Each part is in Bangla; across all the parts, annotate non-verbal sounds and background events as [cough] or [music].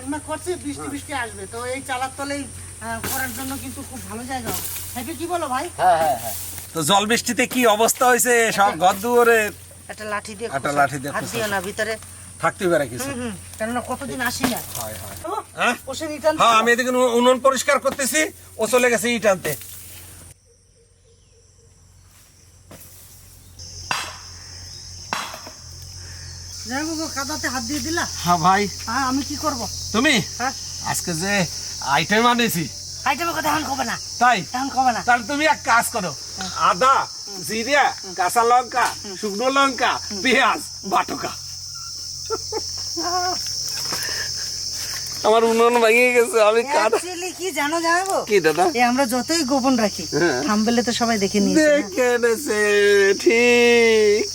ম্যাকম্যাক করছে বৃষ্টি বৃষ্টি আসবে। তো এই চালার তলেই করার জন্য কিন্তু খুব ভালো জায়গা হবে। হ্যাঁ কি বলো ভাই? হ্যাঁ হ্যাঁ হ্যাঁ। তো জল বৃষ্টিতে কি অবস্থা হয়েছে? সব ঘর দুয়ারে একটা লাঠি দিয়ে একটা লাঠি দিয়ে হাত দিও না ভিতরে। থাকতে পারে কিছু। কেননা কতদিন আসি না। হয় হয়। হ্যাঁ? হ্যাঁ আমি এদিকে উনুন- উনুন পরিষ্কার করতেছি। ও চলে গেছে ইট আনতে। কাদাতে হাত দিয়ে দিলা। হ্যাঁ ভাই। হ্যাঁ আমি কি করব? তুমি? হ্যাঁ। আজকে যে আইটেম আনেছি। আইটেমের কথা এখন কবে না? তাই? এখন কবে না? তাহলে তুমি এক কাজ করো। আদা জিরা কাঁচা লঙ্কা শুকনো লঙ্কা পেঁয়াজ বাটকা। আমার উনুন ভেঙে গেছে আমি কি জানো জানাব কি দাদা? এ আমরা যতই গোপন রাখি। থামবেলে তো সবাই দেখে নিয়েছে দেখে নেছে ঠিক।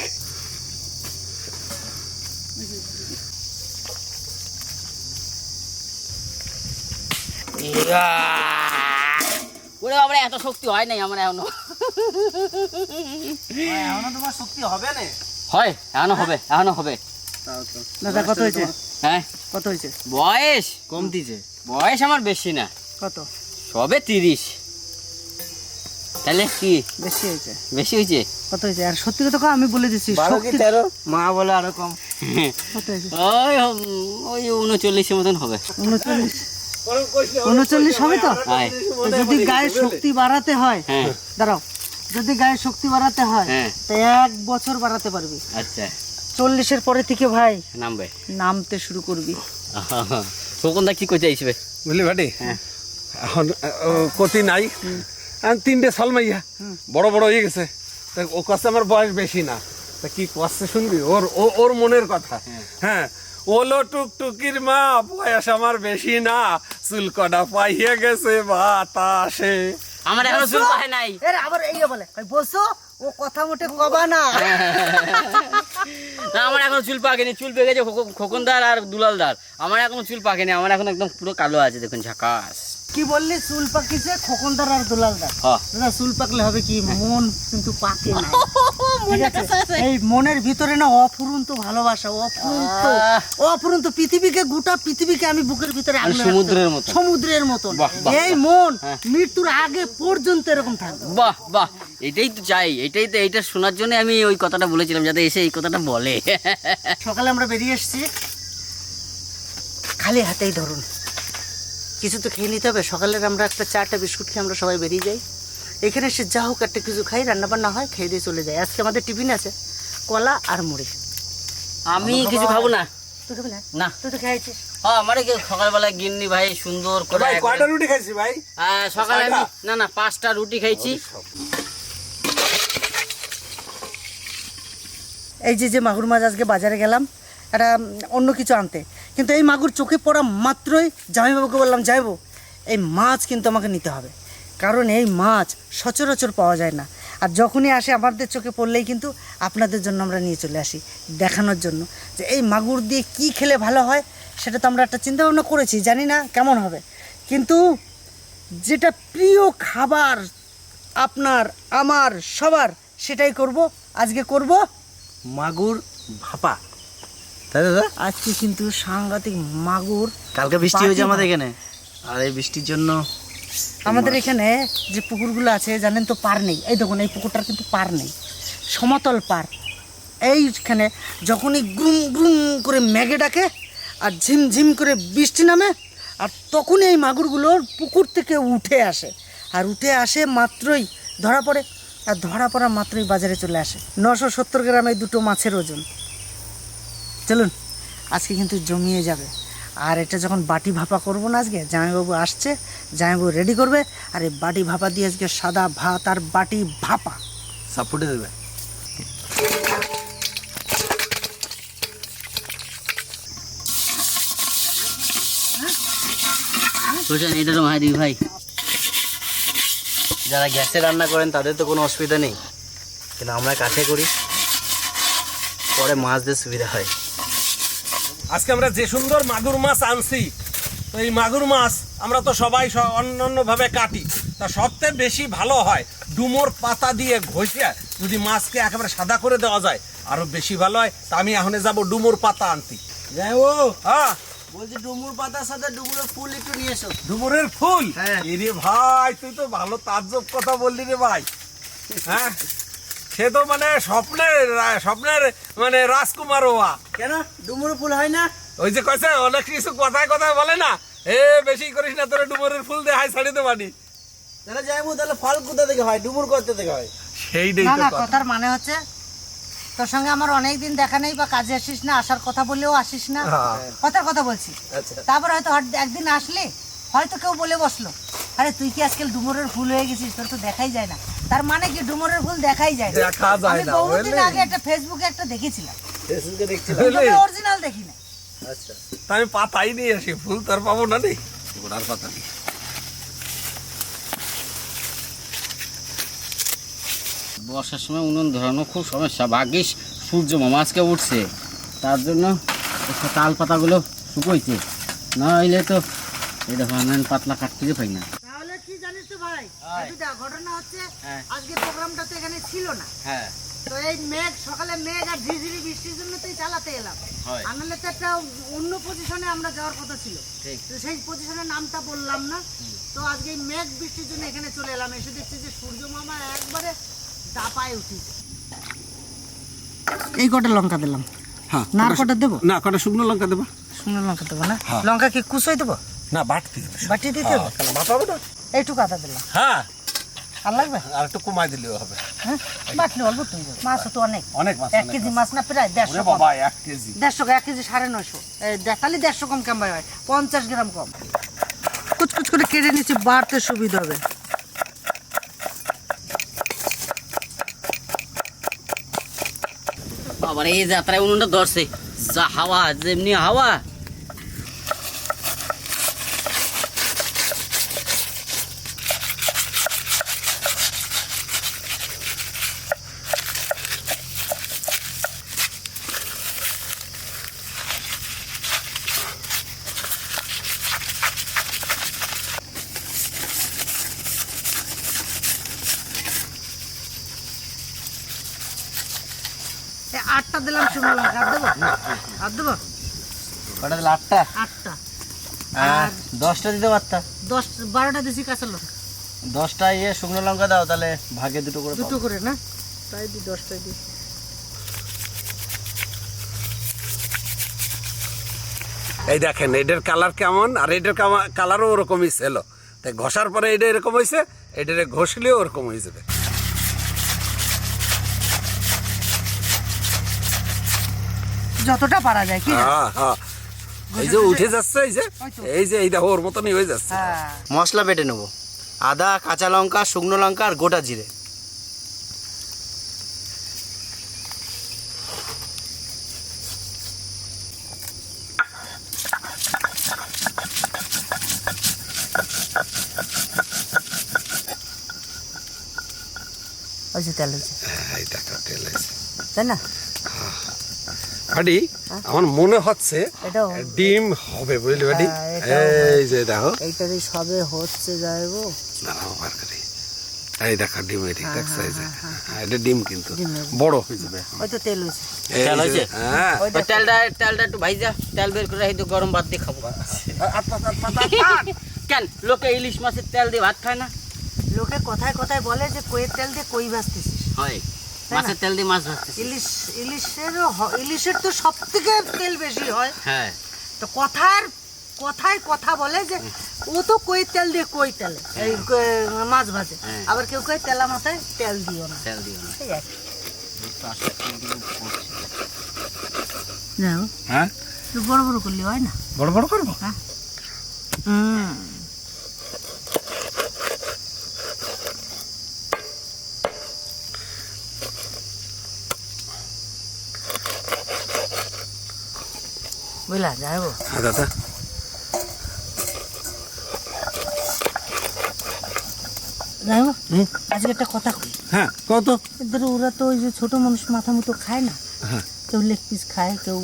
ওরে বাবারে এত শক্তি হয় নাই আমার এখনও। এখনও তোমার শক্তি হবে না? হয় এখনও হবে এখনও হবে। দাদা কত হয়েছে? হ্যাঁ? কত হয়েছে? বয়স? কম দিছে বয়স আমার বেশি না। কত? সবে তিরিশ। তাহলে কি? বেশি হয়েছে? বেশি হয়েছে? কত হয়েছে? আর সত্যি কথা আমি বলে দিচ্ছি শক্তি- তেরো? মা বলে আরও কম। কত হয়েছে? ওই ওই উনচল্লিশের মতন হবে। উনচল্লিশ। উনচল্লিশ হবে তো? হ্যাঁ যদি গায়ে শক্তি বাড়াতে হয় হ্যাঁ। দাঁড়াও যদি গায়ে শক্তি বাড়াতে হয় হ্যাঁ। তো এক বছর বাড়াতে পারবি। আচ্ছা। চল্লিশের পরে থেকে ভাই নামবে। নামতে শুরু করবি। [laughs] খোকনদা কি করতে আইসবে বুঝলি ভাটি? হ্যাঁ। এখন কতি নাই। আর তিনটে সালমাইয়া বড় বড় হয়ে গেছে। তা ও কাছে আমার বয়স বেশি না। তা কি কষ্টে শুনবি? ওর ও- ওর মনের কথা। হ্যাঁ। ওলো টুকটুকির মা বয়স আমার বেশি না। চুল কটা পাইয়ে গেছে বাতাসে। আমার এখনও চুল পায় নাই। এর আবার এই বলে কই, বসো ও কথা মোটে কবা না। না আমার এখন চুল পাকেনি। চুল পেকে গেছে খোকন- খোকনদার আর দুলালদার। আমার এখন চুল পাকেনি আমার এখন একদম পুরো কালো আছে দেখুন ঝাকাস। কি বললি? চুল পাকিছে খোকনদার আর দুলালদার। হ্যাঁ। চুল পাকলে হবে কি? মন কিন্তু পাকে না? [laughs] এই মনের ভিতরে না অফুরন্ত ভালোবাসা অফুরন্ত। অফুরন্ত পৃথিবীকে গোটা পৃথিবীকে আমি বুকের ভিতরে সমুদ্রের। মতন। সমুদ্রের বাহ, এই মন হ্যাঁ। মৃত্যুর আগে পর্যন্ত এরকম থাকবে। বাহ বাহ। এটাই তো চাই। এটাই তো এইটা শোনার জন্য আমি ওই কথাটা বলেছিলাম যাতে এসে এই কথাটা বলে। সকালে আমরা বেরিয়ে এসেছি। খালি হাতেই ধরুন। কিছু তো খেয়ে নিতে হবে। সকালের আমরা একটা চারটা বিস্কুট খেয়ে আমরা সবাই বেরিয়ে যাই। এখানে এসে যা হোক একটা কিছু খাই রান্না বান্না হয় খেয়ে দিয়ে চলে যায়। আজকে আমাদের টিফিন আছে কলা আর মুড়ি। আমি কিছু খাব না। তুই খাবি না? না। তুই তো খেয়েছিস। হ্যাঁ আমার এই সকালবেলা গিন্নি ভাই সুন্দর করে ভাই কয়টা রুটি খাইছি ভাই? সকালে আমি না না পাঁচটা রুটি খাইছি। এই যে যে মাগুর মাছ আজকে বাজারে গেলাম একটা অন্য কিছু আনতে। কিন্তু এই মাগুর চোখে পড়া মাত্রই জামাইবাবুকে বললাম যাইবো। এই মাছ কিন্তু আমাকে নিতে হবে। কারণ এই মাছ সচরাচর পাওয়া যায় না। আর যখনই আসে আমাদের চোখে পড়লেই কিন্তু আপনাদের জন্য আমরা নিয়ে চলে আসি দেখানোর জন্য। যে এই মাগুর দিয়ে কি খেলে ভালো হয় সেটা তো আমরা একটা চিন্তা ভাবনা করেছি জানি না কেমন হবে। কিন্তু যেটা প্রিয় খাবার আপনার আমার সবার সেটাই করব আজকে করব মাগুর ভাপা। তাই দাদা? আজকে কিন্তু সাংঘাতিক মাগুর কালকে বৃষ্টি হয়েছে আমাদের এখানে। আর এই বৃষ্টির জন্য আমাদের এখানে যে পুকুরগুলো আছে জানেন তো পার নেই। এই দেখুন এই পুকুরটার কিন্তু পার নেই। সমতল পার। এইখানে যখনই গ্রুম গ্রুম করে ম্যাগে ডাকে আর ঝিমঝিম করে বৃষ্টি নামে আর তখনই এই মাগুরগুলোর পুকুর থেকে উঠে আসে। আর উঠে আসে মাত্রই ধরা পড়ে আর ধরা পড়া মাত্রই বাজারে চলে আসে। নশো সত্তর গ্রামে দুটো মাছের ওজন। চলুন আজকে কিন্তু জমিয়ে যাবে। আর এটা যখন বাটি ভাপা করব না আজকে জামাইবাবু আসছে জামাইবাবু রেডি করবে আর এই বাটি ভাপা দিয়ে আজকে সাদা ভাত আর বাটি ভাপা। সাপোর্টে দেবে। বুঝছেন এটা তো মাহাদি ভাই। যারা গ্যাসে রান্না করেন তাদের তো কোনো অসুবিধা নেই। কিন্তু আমরা কাঠে করি পরে মাছদের সুবিধা হয়। আজকে আমরা যে সুন্দর মাগুর মাছ আনছি তো এই মাগুর মাছ আমরা তো সবাই স- অন্যান্য ভাবে কাটি। তা সবচেয়ে বেশি ভালো হয় ডুমোর পাতা দিয়ে ঘষে যদি মাছকে একেবারে সাদা করে দেওয়া যায় আরও বেশি ভালো হয়। তা আমি এখন যাব ডুমোর পাতা আনতি। যাই ও হ্যাঁ। বলছি ডুমুর পাতার সাথে ডুমুরের ফুল একটু নিয়ে এসো। ডুমুরের ফুল? হ্যাঁ। এরে ভাই তুই তো ভালো তাজ্জব কথা বললি রে ভাই। হ্যাঁ? সে তো মানে স্বপ্নের স্বপ্নের মানে রাজকুমার ওয়া কেন? ডুমুরের ফুল হয় না? ওই যে কয়েছে অনেক কিছু কথায় কথায় বলে না। এ বেশি করিস না তোরা ডুমুরের ফুল দিয়ে হাই ছাড়িতে পারি তাহলে যাইবো তাহলে ফল কোথা থেকে হয়? ডুমুর করতে থেকে হয়? সেইটাই না না কথার মানে হচ্ছে তোর সঙ্গে আমার অনেক দিন দেখা নেই বা কাজে আসিস না আসার কথা বললেও আসিস না। হ্যাঁ। কথার কথা বলছি। আচ্ছা। তারপর হয়তো হঠাৎ একদিন আসলে হয়তো কেউ বলে বসল। আরে তুই কি আজকাল ডুমুরের ফুল হয়ে গেছিস? তোর তো দেখাই যায় না। তার মানে কি ডুমুরের ফুল দেখাই যায়? দেখা যায় আমি না, বহুদিন আগে একটা ফেসবুকে একটা দেখেছিলাম। ফেসবুকে দেখছিলাম। বুঝলি? অরিজিনাল দেখি না আচ্ছা। আমি পাতাই নিয়ে আসি ফুল তার পাবো না রে গোড়ার পাতা নেই। বর্ষার সময় উনুন ধরানো খুব সমস্যা। ভাগ্যিস সূর্য মামাজকে উঠছে। তার জন্য একটু তাল পাতাগুলো শুকোইছে। না হইলে তো এটা আমি পাতলা কাটতে পাই না। ঘটনা হচ্ছে হ্যাঁ। আজকে প্রোগ্রামটা তো এখানে ছিল না। হ্যাঁ। তো এই মেঘ সকালে মেঘ আর ঝিঝিরি বৃষ্টির জন্য তো চালাতে এলাম। হয়। তো একটা অন্য পজিশনে আমরা যাওয়ার কথা ছিল। তো সেই পজিশনের নামটা বললাম না। তো আজকে এই মেঘ বৃষ্টির জন্য এখানে চলে এলাম। এসে দেখছি যে সূর্য মামা একবারে দাপায় উঠিছে। এই কটা লঙ্কা দিলাম। হ্যাঁ না কটা দেবো? না কটা শুকনো লঙ্কা দেবো? শুকনো লঙ্কা দেবো না? লঙ্কা কি কুচোই দেবো? না বাটি দিতে হবে? কেন বাটাবে না? এইটুকু আদা দিলাম। হ্যাঁ। আর লাগবে? আর একটু কমাই দিলেও হবে। হ্যাঁ? বাটলে অল্প তুই মাছ তো অনেক। অনেক মাছ এক কেজি মাছ। না প্রায় দেড়শো বাবা এক কেজি। দেড়শো এক কেজি সাড়ে নয়শো। দেখালি দেড়শো কম কেমন হয়? পঞ্চাশ গ্রাম কম। কুচকুচ করে কেটে নিচ্ছি বাড়তে সুবিধা হবে। আবার এই যাত্রায় উনুনটা ধরছে। যা হাওয়া যেমনি হাওয়া এ আটটা দিলাম শুকনো লঙ্কা আর দেবো আর দেবো দিলে আটটা? আটটা। আর দশটা দিতে পারতা? দশ বারোটা দিছি কাঁচা লঙ্কা। দশটা ইয়ে শুকনো লঙ্কা দাও তাহলে ভাগে দুটো করে দুটো করে না? তাই দি দশটাই দিই এই দেখেন এটার কালার কেমন আর এটার কালারও ওরকমই ছিল। তাই ঘষার পরে এটা এরকম হয়েছে এটারে ঘষলেও ওরকম হয়ে যাবে যতটা পারা যায় কি হ্যাঁ হ্যাঁ। এই যে উঠে যাচ্ছে এই যে। এই যে এই দেখো ওর মতনই হয়ে যাচ্ছে। হ্যাঁ। মশলা বেটে নেব। আদা কাঁচা লঙ্কা শুকনো লঙ্কা আর গোটা জিরে। ওই যে তেল হয়েছে। হ্যাঁ, তেল হয়েছে। তাই না? ভাডি আমার মনে হচ্ছে ডিম হবে বুঝলি ভাডি হ্যাঁ, এই যে দেখো। এইটারই সবে হচ্ছে যাইবো। দাঁড়াও বার করি। এই দেখো ডিম এটি দেখছ? এই যে হ্যাঁ, এটা ডিম কিন্তু। বড় হয়ে যাবে ওই তো তেল হয়েছে। তেল যে, হয়েছে? হ্যাঁ। ওই তেলটা তেলটা একটু ভাইজা। তেল বের করে এই তো গরম ভাত দিয়ে খাব। কেন? লোকে ইলিশ মাছের তেল দিয়ে ভাত খায় না। লোকে কথায় কথায় বলে যে কইয়ের তেল দিয়ে কই ভাজতেছিস? হয়? মাছের তেল দিয়ে মাছ ভাজতেছি ইলিশ ইলিশেরও ইলিশের তো সব থেকে তেল বেশি হয়। হ্যাঁ। তো কথার কথায় কথা বলে যে ও তো কই তেল দিয়ে কই তেলে? এই মাছ ভাজে। হ্যাঁ। আবার কেউ কই তেলা মাথায় তেল দিও না। তেল দিও না। এই আর কি। তো আসলে তেল দিয়ে পড়ছে। যাও হ্যাঁ? বড় বড় করলে হয় না। বড় বড় করব? হুম। বুঝলা যাব হ্যাঁ দাদা যাব আজকে একটা কথা কই হ্যাঁ কত এদের ওরা তো ওই যে ছোট মানুষ মাথা মতো খায় না কেউ লেগ পিস খায় কেউ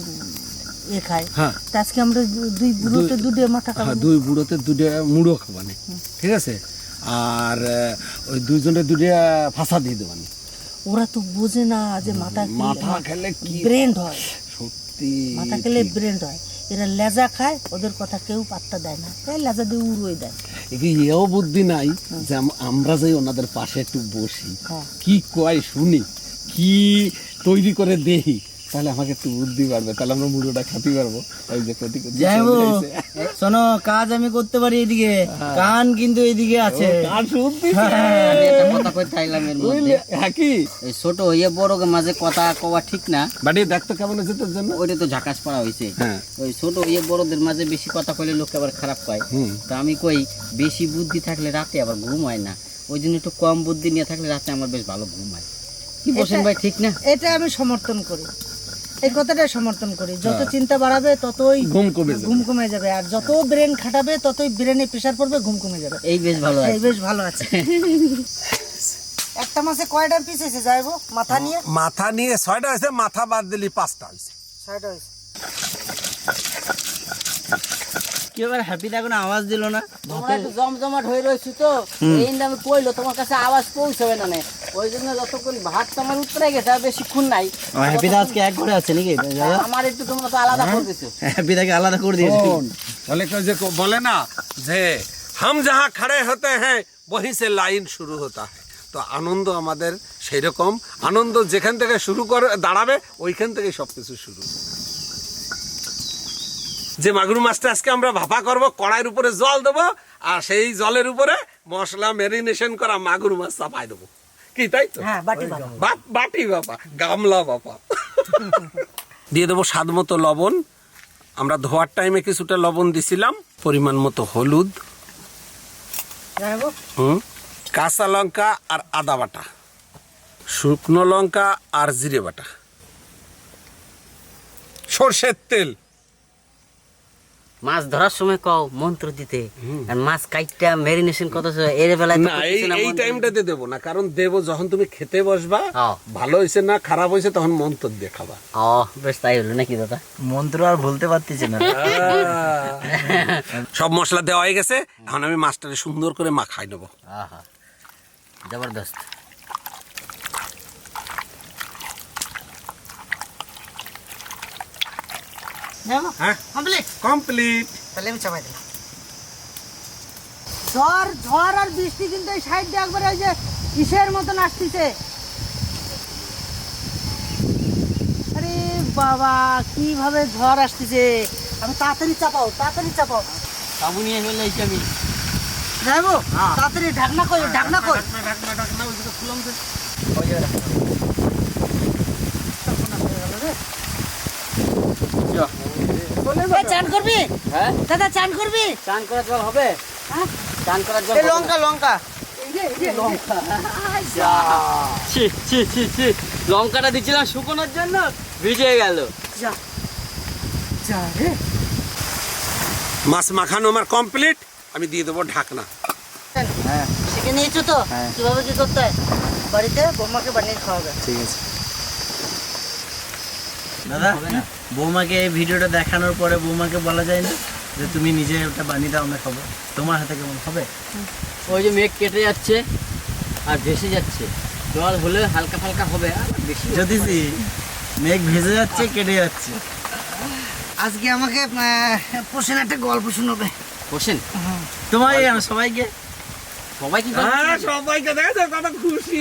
এ খায় হ্যাঁ তা আজকে আমরা দুই বুড়োতে দুধে মাথা খাব দুই বুড়োতে দুটো মুড়ো খাবানি ঠিক আছে আর ওই দুইজনে দুটো ফাঁসা দিয়ে দেবানি ওরা তো বোঝে না যে মাথা মাথা খেলে কি ব্রেন্ড হয় মাথা খেলে ব্রেন্ড হয় এরা লেজা খায় ওদের কথা কেউ পাত্তা দেয় না। তাই লেজা দিয়ে উড়োই দেয়। এও বুদ্ধি নাই যে আমরা যাই ওনাদের পাশে একটু বসি। হ্যাঁ। কি কয় শুনি? কি তৈরি করে দেই তাহলে আমাকে একটু বুদ্ধি পারবে তাহলে আমরা মুড়োটা খাতে পারব। ওই যে দিয়েছে। শোনো কাজ আমি করতে পারি এদিকে। কান কিন্তু এদিকে আছে। আর শুনতি একটা কথা কইতে আইলাম এর মধ্যে হ্যাঁ কি? এই ছোট হইয়ে বড় মাঝে কথা কওয়া ঠিক না। বাড়ি দেখতো কেমন আছে তোর জন্য। ওইটা তো ঝাকাস পড়া হ্যাঁ। ওই ছোট হইয়ে বড়দের মাঝে বেশি কথা কইলে লোক আবার খারাপ পায়। হুম। তো আমি কই বেশি বুদ্ধি থাকলে রাতে আবার ঘুম হয় না। ওই জন্য একটু কম বুদ্ধি নিয়ে থাকলে রাতে আমার বেশ ভালো ঘুম হয়। কি বসেন ভাই ঠিক না? এটা আমি সমর্থন করি। এই কথাটা সমর্থন করি। যত চিন্তা বাড়াবে ততই ঘুম কমে যাবে। ঘুম কমে যাবে। আর যত ব্রেন খাটাবে ততই ব্রেনে প্রেসার পড়বে ঘুম কমে যাবে। এই বেশ ভালো এই বেশ ভালো আছে। একটা মাসে কয়টা পিস এসে যাইবো? মাথা নিয়ে? মাথা নিয়ে ছয়টা হয়েছে মাথা বাদ দিলি পাঁচটা হয়েছে। ছয়টা হয়েছে। কি আওয়াজ দিল না। তোমরা একটু জমজমাট হয়ে তো? এই কইলো তোমার কাছে আওয়াজ পৌঁছাবে না ওই জন্য যতক্ষণ ভাত তোমার উত্তরে গেছে বেশিক্ষণ নাই। হ্যাপি দা আজকে এক ঘরে আছে নাকি? হ্যাঁ, আমার একটু তোমরা তো আলাদা হ্যাঁ, করে দিছো। হ্যাপি দাকে আলাদা করে দিয়েছ। তাহলে কেউ যে বলে না যে হাম যাহা খাড়ে হতে হ্যাঁ বহি সে লাইন শুরু হতা তো আনন্দ আমাদের সেই রকম আনন্দ যেখান থেকে শুরু করে দাঁড়াবে ওইখান থেকে সব কিছু শুরু। যে মাগুর মাছটা আজকে আমরা ভাপা করব কড়াইয়ের উপরে জল দেবো আর সেই জলের উপরে মশলা ম্যারিনেশন করা মাগুর মাছ চাপাই দেবো। কি তাই তো? হ্যাঁ বাটি বাপা গামলা বাপা দিয়ে দেবো স্বাদ মতো লবণ। আমরা ধোয়ার টাইমে কিছুটা লবণ দিছিলাম পরিমাণ মতো হলুদ। হুম? কাঁচা লঙ্কা আর আদা বাটা। শুকনো লঙ্কা আর জিরে বাটা। সর্ষের তেল। মাছ ধরার সময় কও মন্ত্র দিতে। আর মাছ কাইটটা মেরিনেশন কত এর বেলায় না এই টাইমটাতে দেবো না কারণ দেব যখন তুমি খেতে বসবা। ভালো হয়েছে না খারাপ হয়েছে তখন মন্ত্র দিয়ে খাবা। ও বেশ তাই হলো নাকি দাদা? মন্ত্র আর বলতে পারতেছে না। সব মশলা দেওয়া হয়ে গেছে এখন আমি মাছটাকে সুন্দর করে মাখাই নেব। আহা জবরদস্ত যাইবো হ্যাঁ কমপ্লিট কমপ্লিট তাহলে আমি চাপাই দিলাম। ঝড় ঝড় আর বৃষ্টি কিন্তু এই সাইড দিয়ে একবারে ওই যে ইসের মতন আসতেছে। আরে বাবা কীভাবে ঝড় আসতেছে? আমি তাড়াতাড়ি চাপাও তাড়াতাড়ি চাপাও। সাবু নিয়ে ফেলে আমি। যাইবো? তাড়াতাড়ি ঢাকনা কই ঢাকনা কই? এই, চান করবি? হ্যাঁ? দাদা চান করবি? চান করার জল হবে? হ্যাঁ? চান করার জল হবে? লঙ্কা লঙ্কা। ছি ছি ছি ছি। লঙ্কাটা দিচ্ছিলাম শুকোনোর জন্য ভিজে গেল। যা। যা রে। মাছ মাখানো আমার কমপ্লিট আমি দিয়ে দেবো ঢাকনা। হ্যাঁ। শিখে নিয়েছো তো? হ্যাঁ। কীভাবে কি করতে হয়? বাড়িতে বৌমাকে বানিয়ে খাওয়াবে। ঠিক আছে। দাদা বৌমাকে এই ভিডিওটা দেখানোর পরে বৌমাকে বলা যায় না যে তুমি নিজে ওটা বানিয়ে দাও আমরা খাব। তোমার হাতে কেমন হবে? ওই যে মেঘ কেটে যাচ্ছে আর ভেসে যাচ্ছে। জল হলে হালকা ফালকা হবে আর বেশি যদি মেঘ ভেজে যাচ্ছে কেটে যাচ্ছে। আজকে আমাকে পোষেন একটা গল্প শোনাবে। বসেন তোমার সবাইকে? সবাই কি হ্যাঁ সবাইকে দেখো কত খুশি।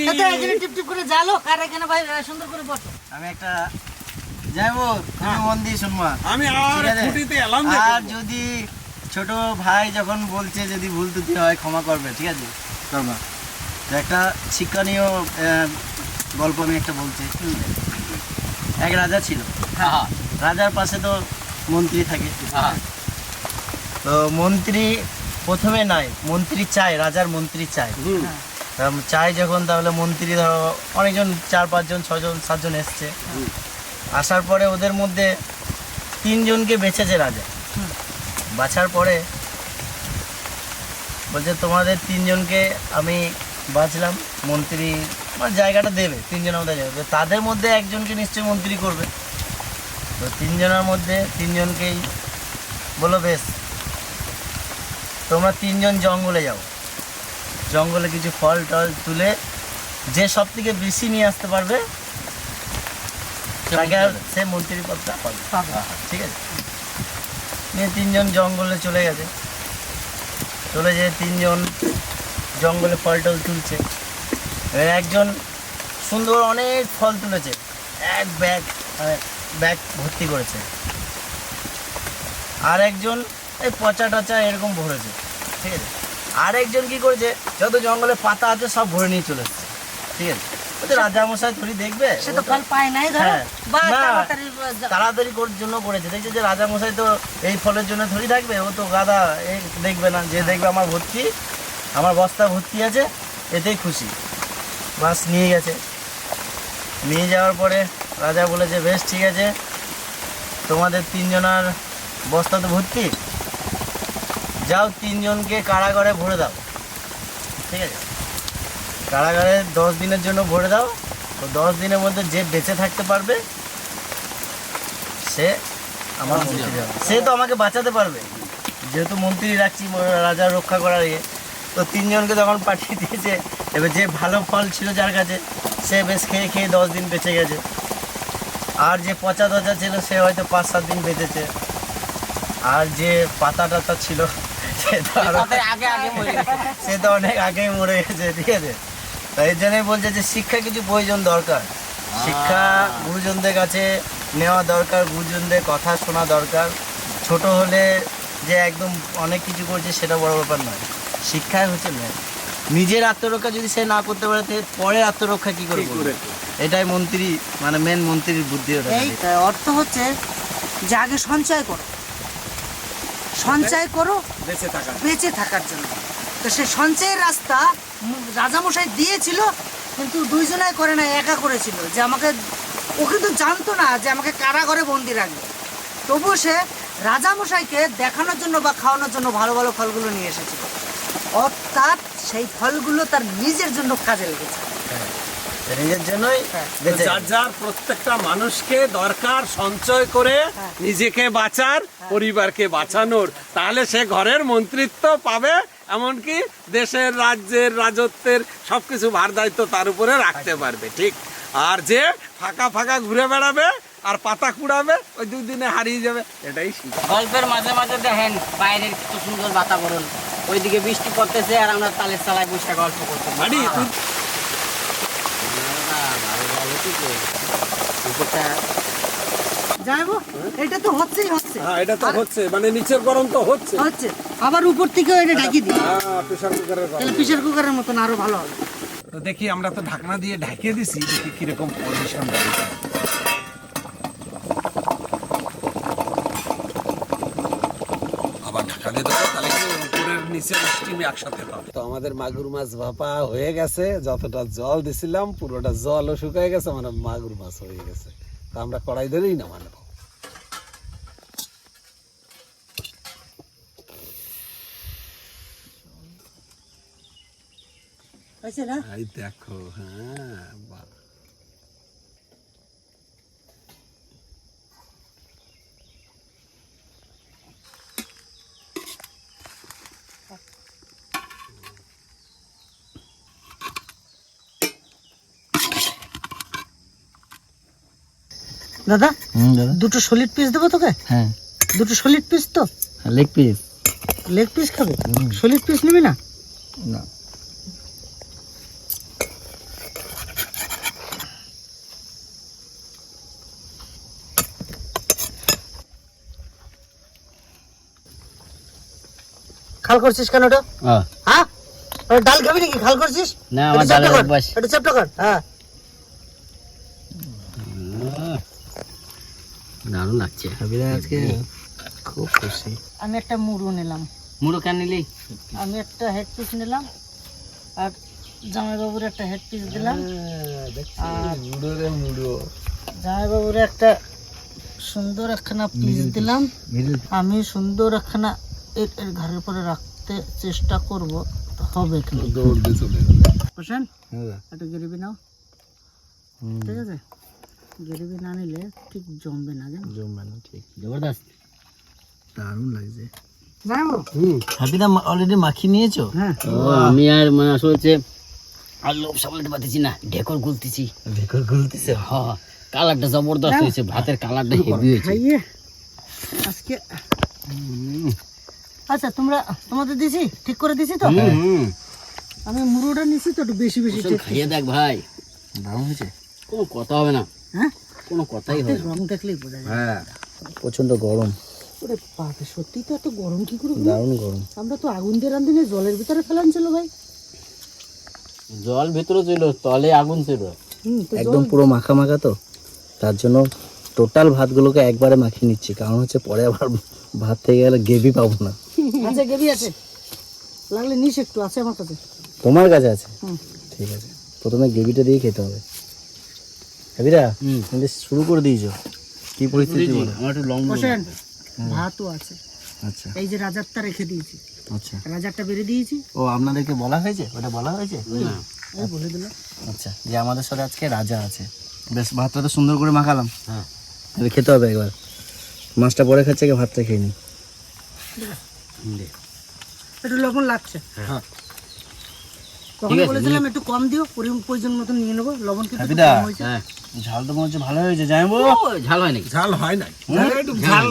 টিপ টিপ করে আর এখানে ভাই সুন্দর করে বসো। আমি একটা যাইবো তুমি মন দিয়ে শুনবা। আমি আর ঠিক এলাম আর যদি ছোট ভাই যখন বলছে যদি ভুল ত্রুটি হয় ক্ষমা করবে ঠিক আছে? করবা। তো একটা শিক্ষণীয় গল্প আমি একটা বলছি এক রাজা ছিল। হ্যাঁ, রাজার পাশে তো মন্ত্রী থাকে। হ্যাঁ। তো মন্ত্রী প্রথমে নয় মন্ত্রী চায় রাজার মন্ত্রী চায়। চাই যখন তাহলে মন্ত্রী ধরো অনেকজন চার পাঁচজন ছজন সাতজন এসছে। আসার পরে ওদের মধ্যে তিনজনকে বেছেছে রাজা। বাছার পরে বলছে, তোমাদের তিনজনকে আমি বাঁচলাম, মন্ত্রী মানে জায়গাটা দেবে তিনজন আমাদের তো তাদের মধ্যে একজনকে নিশ্চয়ই মন্ত্রী করবে। তো তিনজনের মধ্যে তিনজনকেই বলো বেশ, তোমরা তিনজন জঙ্গলে যাও। জঙ্গলে কিছু ফল টল তুলে যে সব থেকে বেশি নিয়ে আসতে পারবে তাকে সে মন্ত্রী পদটা পাবে। ঠিক আছে। নিয়ে তিনজন জঙ্গলে চলে গেছে। চলে যেয়ে তিনজন জঙ্গলে ফল টল তুলছে একজন সুন্দর অনেক ফল তুলেছে। এক ব্যাগ মানে ব্যাগ ভর্তি করেছে। আর একজন এই পচা টচা এরকম ভরেছে। ঠিক আছে। আর একজন কি করেছে? যত জঙ্গলে পাতা আছে সব ভরে নিয়ে চলে এসছে। ঠিক আছে। থরি দেখবে সে তো ফল পায় নাই ধরো। হ্যাঁ। বা তাড়াতাড়ি যা- তাড়াতাড়ি করার জন্য করেছে। দেখছে যে তো এই ফলের জন্য থাকবে ও তো গাদা এই দেখবে না যে দেখবে আমার ভর্তি আমার বস্তা ভর্তি আছে এতেই খুশি। বাস নিয়ে গেছে। নিয়ে যাওয়ার পরে রাজা বলেছে বেশ ঠিক আছে। তোমাদের তিনজনার বস্তা তো ভর্তি। যাও তিনজনকে কারাগারে ভরে দাও। ঠিক আছে? কারাগারে দশ দিনের জন্য ভরে দাও। তো দশ দিনের মধ্যে যে বেঁচে থাকতে পারবে সে আমার মন্ত্রী হবে। সে তো আমাকে বাঁচাতে পারবে। যেহেতু মন্ত্রী রাখছি রাজা রক্ষা করার ইয়ে। তো তিনজনকে যখন পাঠিয়ে দিয়েছে। এবার যে ভালো ফল ছিল যার কাছে সে বেশ খেয়ে খেয়ে দশ দিন বেঁচে গেছে। আর যে পচা দচা ছিল সে হয়তো পাঁচ সাত দিন বেঁচেছে। আর যে পাতা টাতা ছিল সে তো আগে আগে মরে গেছে। সে তো অনেক আগেই মরে গেছে ঠিক আছে? তাই এই জন্যই বলছে যে শিক্ষা কিছু প্রয়োজন দরকার। শিক্ষা গুরুজনদের কাছে নেওয়া দরকার গুরুজনদের কথা শোনা দরকার। ছোট হলে যে একদম অনেক কিছু করছে সেটা বড় ব্যাপার নয়। শিক্ষাই হচ্ছে মেন নিজের আত্মরক্ষা যদি সে না করতে পারে তাহলে পরের আত্মরক্ষা কি করে করবে? এটাই মন্ত্রী মানে মেন মন্ত্রীর বুদ্ধি ওটা অর্থ হচ্ছে যে আগে সঞ্চয় করো। সঞ্চয় করো বেঁচে থাকা বেঁচে থাকার জন্য। তো সে সঞ্চয়ের রাস্তা রাজামশাই দিয়েছিল কিন্তু দুইজনাই করে না একা করেছিল। যে আমাকে ও কিন্তু জানতো না যে আমাকে কারাগারে বন্দি রাখবে। তবুও সে রাজামশাইকে দেখানোর জন্য বা খাওয়ানোর জন্য ভালো ভালো ফলগুলো নিয়ে এসেছিল। অর্থাৎ সেই ফলগুলো তার নিজের জন্য কাজে লেগেছে। নিজের জন্যই বেঁচে যার যার প্রত্যেকটা মানুষকে দরকার সঞ্চয় করে নিজেকে বাঁচার পরিবারকে বাঁচানোর। তাহলে সে ঘরের মন্ত্রিত্ব পাবে এমনকি দেশের রাজ্যের রাজত্বের সবকিছু ভার দায়িত্ব তার উপরে রাখতে পারবে ঠিক? আর যে ফাঁকা ফাঁকা ঘুরে বেড়াবে আর পাতা কুড়াবে ওই দুদিনে হারিয়ে যাবে এটাই গল্পের মাঝে মাঝে দেখেন বাইরের কত সুন্দর বাতাবরণ। ওইদিকে বৃষ্টি পড়তেছে আর আমরা তালের চালায় বসে গল্প করতেছি। মানি তুই যাইবো এটা তো হচ্ছেই হচ্ছে হ্যাঁ এটা তো হচ্ছে মানে নিচের গরম তো হচ্ছে। হচ্ছে। আবার উপর থেকেও এটা ঢাকি দিই। হ্যাঁ প্রেশার কুকারের তাহলে প্রেশার কুকারের মতন আরও ভালো হবে। তো দেখি আমরা তো ঢাকনা দিয়ে ঢেকে দিছি দেখি কীরকম পজিশন আবার ঢাকা দিয়ে দেবো তাহলে কি উপরের নিচের স্টিম একসাথে পাবে? তো আমাদের মাগুর মাছ ভাপা হয়ে গেছে যতটা জল দিছিলাম পুরোটা জলও শুকায় গেছে মানে মাগুর মাছ হয়ে গেছে। তো আমরা কড়াই ধরেই না? মানবো হয়েছে দেখো হ্যাঁ বাহ। দাদা দুটো সলিড পিস দেবো তোকে? হ্যাঁ। দুটো সলিড পিস তো? লেগ পিস লেগ পিস খাবে? সলিড পিস নিবি না? না। খাল করছিস কেন ওটা? হ্যাঁ? ডাল খাবি নাকি? খাল করছিস? না, আমার ডালের অভ্যাস। এটা চ্যাপ্টা কর। হ্যাঁ। দারুণ লাগছে। আজকে খুব খুশি। আমি একটা মুড়ো নিলাম। মুড়ো কেন নিলি? আমি একটা হেড পিস নিলাম আর জামাইবাবুর একটা হেড পিস দিলাম আর মুড়ো রে মুড়ো। জামাইবাবুর একটা সুন্দর একখানা পিস দিলাম। আমি সুন্দর একখানা এর এর ঘরের পরে রাখতে চেষ্টা করব হবে কিন্তু দৌড় দিয়ে চলে যাবে হোসেন একটা গ্রেভি নাও। ঠিক আছে? গ্রেভি না নিলে ঠিক জমবে না জানো? জমবে ঠিক। জবরদস্ত। দারুণ লাগছে। হাতিটা অলরেডি মাখিয়ে নিয়েছো? হ্যাঁ। ও আমি আর মানে আসলে হচ্ছে আর লোভ সামলাতে পারতেছি না ঢেকর গুলতেছি। বেকর গুলতেছে? হ্যাঁ কালারটা জবরদস্ত হয়েছে ভাতের কালারটা হেভি হয়েছে। আজকে আচ্ছা তোমরা তোমাদের দিছি? ঠিক করে দিছি তো? হুম আমি মুড়োটা নিছি তো একটু বেশি বেশি খাইয়ে দেখ ভাই। দারুণ হয়েছে। কোনো কথা হবে না। হ্যাঁ? কোনো কথাই হবে রং দেখলেই বোঝা যায়। হ্যাঁ। প্রচণ্ড গরম। ওরে বাপরে সত্যি তো এত গরম কি করে দারুণ গরম। আমরা তো আগুন দিয়ে রান্ধিনে জলের ভিতরে ফেলান ছিল ভাই। জল ভেতরে ছিল তলে আগুন ছিল। একদম পুরো মাখা মাখা তো। তার জন্য টোটাল ভাতগুলোকে একবারে মাখিয়ে নিচ্ছি কারণ হচ্ছে পরে আবার ভাত থেকে গেলে গেবি পাবো না। আছে। লাগলে নিস একটু আছে আমার কাছে। তোমার কাছে আছে? ঠিক আছে। প্রথমে গ্রেভিটা দিয়ে খেতে হবে। হ্যাবিরা হুম। কিন্তু শুরু করে দিয়েছ। কি পরিস্থিতি বলো? আমার একটু লং বসেন ভাতও আছে। আচ্ছা। এই যে রাজারটা রেখে দিয়েছি। আচ্ছা। রাজারটা বেড়ে দিয়েছি। ও আপনাদেরকে বলা হয়েছে? ওটা বলা হয়েছে? না। এই বলে দিলাম আচ্ছা যে আমাদের সাথে আজকে রাজা আছে। বেশ ভাতটা তো সুন্দর করে মাখালাম। হ্যাঁ। এবার খেতে হবে একবার। মাছটা পরে খাচ্ছে আগে ভাতটা খেয়ে নি। একটু লবণ লাগছে। হ্যাঁ। তখন বলেছিলাম একটু কম দিও প্রয়োজন মতন নিয়ে নেব লবণ কিন্তু কম হয়েছে। হ্যাঁ ঝাল তো মনে হচ্ছে ভালো হয়েছে জানব ঝাল হয় নাকি? ঝাল হয় নাই। ঝাল।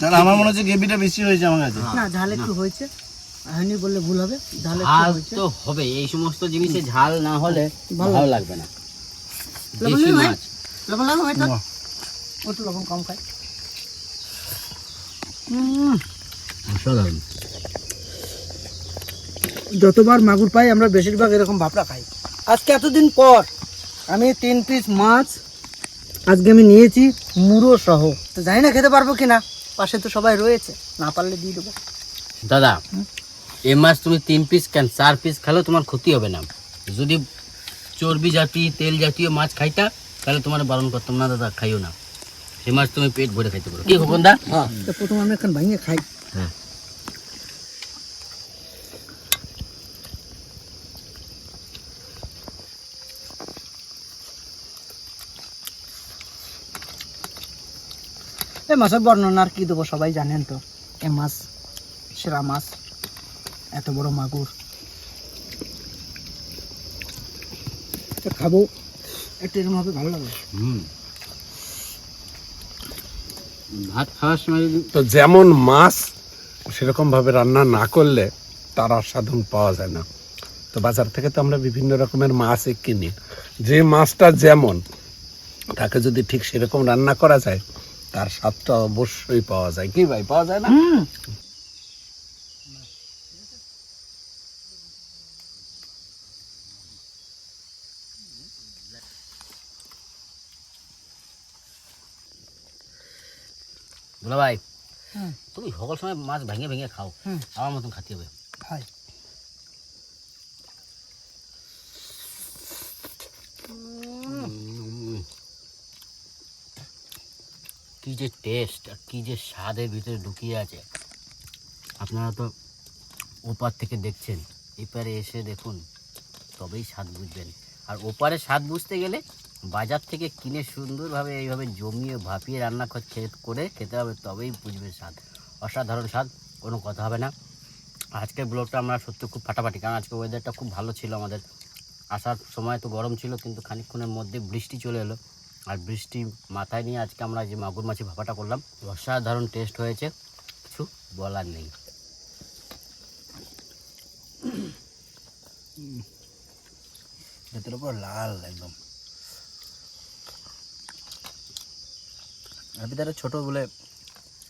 তাহলে আমার মনে হচ্ছে গ্রেভিটা বেশি হয়েছে আমার কাছে। না ঝাল একটু হয়েছে। হয়নি বললে ভুল হবে ঝাল একটু ঝাল হয়েছে। তো হবে এই সমস্ত জিনিসে ঝাল না হলে ভালো লাগবে না। লবণ? মাছ। লবণ লাগবে ভাই তোর? একটু লবণ কম খাই। উম, অসাধারণ। যতবার মাগুর পাই আমরা বেশিরভাগ এরকম ভাপড়া খাই। আজকে এতদিন পর আমি তিন পিস মাছ আজকে আমি নিয়েছি মুড়ো সহ। তো জানি না খেতে পারব কিনা পাশে তো সবাই রয়েছে না পারলে দিয়ে দেবো। দাদা এই মাছ তুমি তিন পিস কেন চার পিস খেলেও তোমার ক্ষতি হবে না। যদি চর্বি জাতীয় তেল জাতীয় মাছ খাইতা তাহলে তোমার বারণ করতাম না দাদা খাইও না। এই মাছ তুমি পেট ভরে খাইতে পারো। কি খোকন দা তো প্রথম আমি এখন ভাঙিয়ে খাই। হ্যাঁ। এই মাছের বর্ণনা আর কি দেবো সবাই জানেন তো। এ মাছ। সেরা মাছ। এত বড় মাগুর। খাব। একটু এরকম হবে ভালো লাগবে। হুম। ভাত খাওয়ার সময় তো যেমন মাছ সেরকম ভাবে রান্না না করলে তার আস্বাদন পাওয়া যায় না। তো বাজার থেকে তো আমরা বিভিন্ন রকমের মাছ কিনি। যে মাছটা যেমন তাকে যদি ঠিক সেরকম রান্না করা যায় তার স্বাদটা অবশ্যই পাওয়া যায়। কি ভাই পাওয়া যায় না? বলো ভাই তুমি সকল সময় মাছ ভেঙে ভেঙে খাও। আমার মতন খাতে হবে। হয়। কি যে টেস্ট আর কি যে স্বাদের ভিতরে ঢুকিয়ে আছে। আপনারা তো ওপার থেকে দেখছেন, এপারে এসে দেখুন, তবেই স্বাদ বুঝবেন। আর ওপারে স্বাদ বুঝতে গেলে বাজার থেকে কিনে সুন্দরভাবে এইভাবে জমিয়ে ভাপিয়ে রান্না কর- খেতে হবে, তবেই বুঝবে স্বাদ। অসাধারণ স্বাদ, কোনো কথা হবে না। আজকের ব্লগটা আমরা সত্যি খুব ফাটাফাটি, কারণ আজকে ওয়েদারটা খুব ভালো ছিল আমাদের। আসার সময় তো গরম ছিল, কিন্তু খানিকক্ষণের মধ্যে বৃষ্টি চলে এলো। আর বৃষ্টি মাথায় নিয়ে আজকে আমরা যে মাগুর মাছি ভাপাটা করলাম, অসাধারণ টেস্ট হয়েছে। কিছু বলার নেই। ভেতরে পুরো লাল একদম। হাবিদারে ছোটো বলে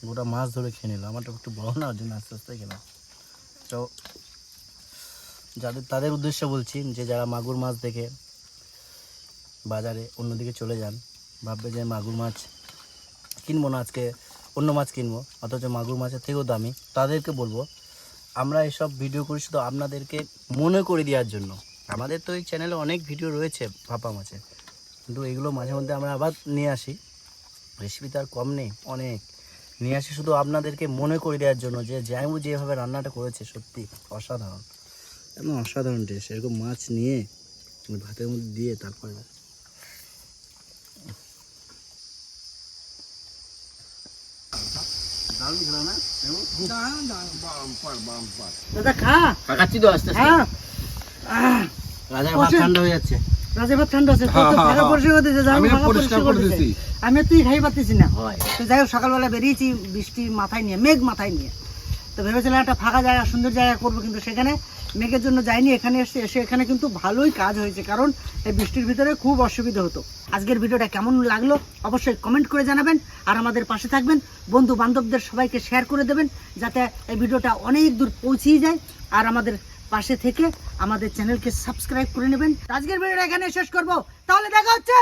গোটা মাছ ধরে খেয়ে নিল আমারটা একটু বড় না, ওর জন্য আস্তে আস্তে খেলাম। তো যাদের, তাদের উদ্দেশ্যে বলছি যে যারা মাগুর মাছ দেখে বাজারে অন্যদিকে চলে যান, ভাববে যে মাগুর মাছ কিনবো না, আজকে অন্য মাছ কিনবো, অথচ মাগুর মাছের থেকেও দামি। তাদেরকে বলব, আমরা এসব ভিডিও করি শুধু আপনাদেরকে মনে করে দেওয়ার জন্য। আমাদের তো এই চ্যানেলে অনেক ভিডিও রয়েছে ভাপা মাছের। কিন্তু এগুলো মাঝে মধ্যে আমরা আবার নিয়ে আসি। রেসিপি তো আর কম নেই, অনেক। নিয়ে আসি শুধু আপনাদেরকে মনে করে দেওয়ার জন্য যে জাইমু যেভাবে রান্নাটা করেছে সত্যি অসাধারণ। এমন অসাধারণ টেস্ট এরকম মাছ নিয়ে ভাতের মধ্যে দিয়ে তারপরে দাদা খা। খাচ্ছি তো আস্তে আস্তে। হ্যাঁ। রাজার ভাত ঠান্ডা হয়ে যাচ্ছে। রাজা ভাত ঠান্ডা আছে। হ্যাঁ, তো। পরিষ্কার করতেছে আমি আমি পরিষ্কার পরিষ্কার করতেছি। আমি তুই খাই পাতিছি না। তো যাই হোক সকালবেলা বেরিয়েছি বৃষ্টি মাথায় নিয়ে মেঘ মাথায় নিয়ে। তো ভেবেছিলাম একটা ফাঁকা জায়গা সুন্দর জায়গা করব কিন্তু সেখানে মেঘের জন্য যাইনি এখানে এসে এসে এখানে কিন্তু ভালোই কাজ হয়েছে, কারণ এই বৃষ্টির ভিতরে খুব অসুবিধা হতো। আজকের ভিডিওটা কেমন লাগল অবশ্যই কমেন্ট করে জানাবেন, আর আমাদের পাশে থাকবেন বন্ধু বান্ধবদের সবাইকে শেয়ার করে দেবেন, যাতে এই ভিডিওটা অনেক দূর পৌঁছিয়ে যায়, আর আমাদের পাশে থেকে আমাদের চ্যানেলকে সাবস্ক্রাইব করে নেবেন। আজকের ভিডিওটা এখানে শেষ করব, তাহলে দেখা হচ্ছে।